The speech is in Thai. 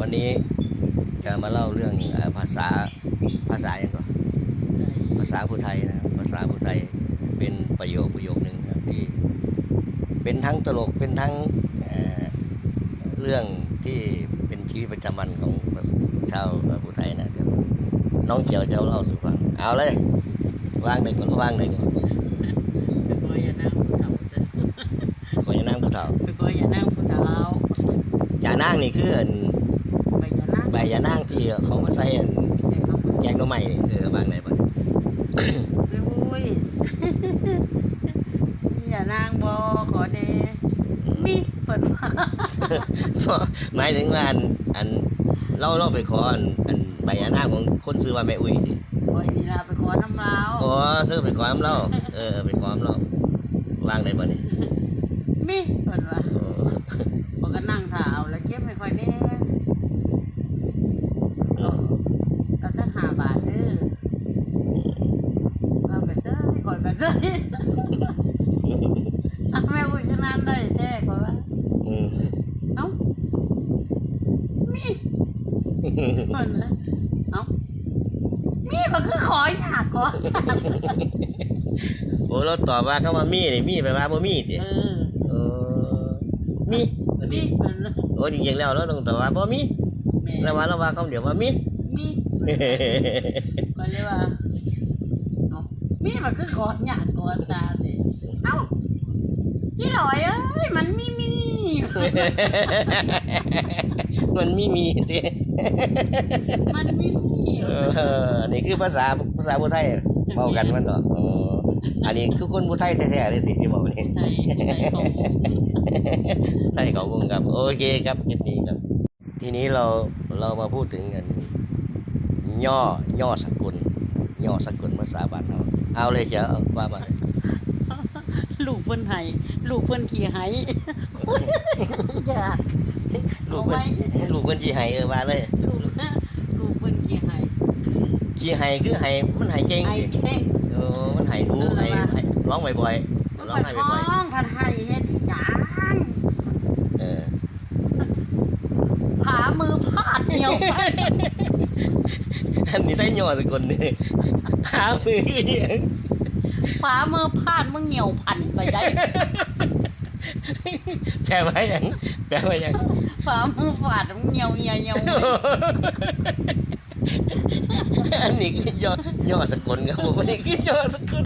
วันนี้จะมาเล่าเรื่องเอ่อภาษาภาษาอย่างก่อนภาษาผู้ไทยนะครับภาษาผู้ไทยเป็นประโยคประโยคนึงนะครับที่เป็นทั้งตลกเป็นทั้งเอ่อเรื่องที่เป็นชีวิตประจำวันของชาวผู้ไทยนะเดี๋ยวน้องเขียวจะเล่าสู่ฟังเอาเลยวางเลยก่อนวางเลยก่อนไปคอยอย่านั่งผู้เฒ่าเด้อขออย่านั่งผู้เฒ่าไปคอยอย่านั่งผู้เฒ่าอย่านั่งนี่คือ ใบอย่านั่งที่เขามาใส่อันแต่เขาบ่แยงหน้ำใหม่เออวางไหนบ้างโอ้ยอย่านั่งบ่ขอเดมีเปิดมาหมายถึงว่าอันอันเล่าเล่าไปขออันอันใบยานาคของคนซื้อว่าแม่อุ้ยดิคอยนี่ล่ะไปขอน้ำลาวอ๋อเธอไปขอน้ำเล่าเออไปขอน้ำเล่าวางได้บ่เนี่ยมีเปิดมาอ๋อบอกก็นั่งถ่าเอาแล้วเก็บไม่ค่อยแน่ก็จะหาบาทเด้อเอาไปเซ้ ยก่อนก็เซ้ยเอาแม่อุ้ยก็นั่นได้แท้ก่อนว่าอืมเอ้ามีคนนะเอ้ามีมันคือขออยากขอจังโอ้เราตอบว่าเขามามีนี่มีไปว่าบ่มีติเออเออมีอันมีนี้มันนะโอ้จริงๆแล้วเราต้องตอบว่าบ่มีแม่แล้วว่าเราว่าเขาเดี๋ยวว่ามีมี ก็เลยว่าเอ้า มีมันคือขออยากขอตาสิเอ้าพี่หลอยเอ้ยมันมีมีมันมีมีติมันมีมีเอออันนี้คือภาษาภาษาผู้ไทยเว้ากันมันต่ออ๋ออันนี้คือคนผู้ไทยแท้ๆเลยติที่บอกนี่ไทยไทยของใช่ของคุณครับ โอเคครับคลิปนี้ครับ ทีนี้เราเรามาพูดถึงกันย่อย่อสกุล ย่อสกุลภาษาบ้านเราเอาเลยเชียวเอาว่ามาลูกเพิ่นไห้ลูกเพิ่นขี่ไห้อย่าลูกเพิ่นเอาไว้ลูกเพิ่นจีไห้เออว่าเลยลูกลูกเพิ่นขี่ไห้จีไห้คือไห้มันไห้เก่งไห้ดิเก่งเออมันไห้รู้เออไห้ว่าไห้ร้องบ่อยๆร้องไห้บ่อยท้องพันไห้เฮ็ดอีหยังๆเออผามือพาดเหี่ยวไป อันนี้ได้ย่อสกุลนี่หามือคือหยังฝามือพาดมึงเหี่ยวพันไปได้ แปลว่าหยังแปลว่าหยังฝามือฟาดมึงเหี่ยวเหี่ยวเหี่ยวอันนี้คือย่อย่อสกุลครับผมอันนี้คือย่อสกุล